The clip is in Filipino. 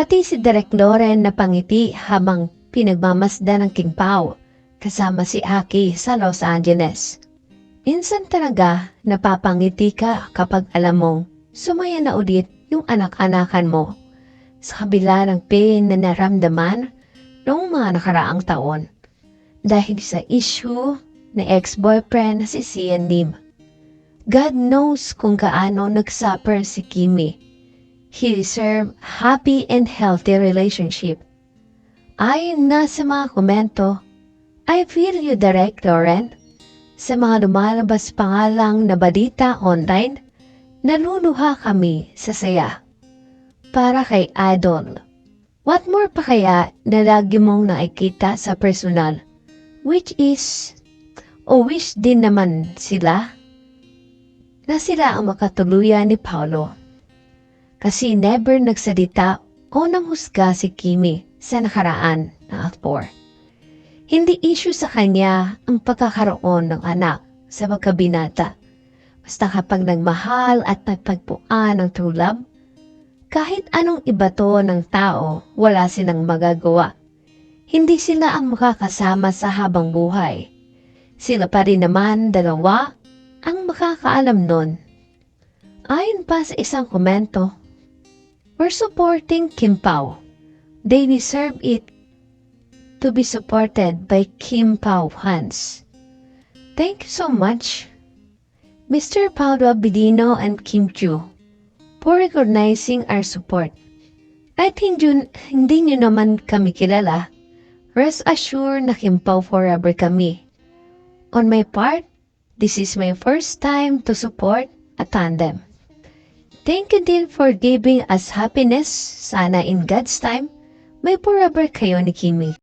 Pati si Direk Loren na pangiti habang pinagmamasdan ng King Pao kasama si Aki sa Los Angeles. Minsan talaga napapangiti ka kapag alam mong sumaya na ulit yung anak-anakan mo sa kabila ng pain na naramdaman noong mga nakaraang taon dahil sa issue na ex-boyfriend na si Sian Lim. God knows kung gaano nagsuffer si Kimi. He deserved happy and healthy relationship. Ayon na sa mga komento, I feel you direct, Lauren. Sa mga lumalabas pa nga lang na balita online, naluluha kami sa saya. Para kay Idol. What more pa kaya na lagi mong nakikita sa personal? Which is, o wish din naman sila na sila ang makatuluyan ni Paolo. Kasi never nagsalita o nanghusga si Kimi sa nakaraan na aktor. Hindi issue sa kanya ang pagkakaroon ng anak sa magkabinata. Basta kapag nagmahal at nagpagpuan ng true love, kahit anong iba to ng tao, wala silang magagawa. Hindi sila ang makakasama sa habang buhay. Sila pa rin naman dalawa ang makakaalam nun. Ayon pa sa isang komento, We're supporting Kim Pao. They deserve it to be supported by Kim Pao fans. Thank you so much, Mr. Paulo Abidino and Kim Chu, for recognizing our support. Kahit hindi, hindi nyo naman kami kilala, rest assured na Kim Pao forever kami. On my part, this is my first time to support a tandem. Thank you din for giving us happiness. Sana in God's time, may forever kayo ni Kimi.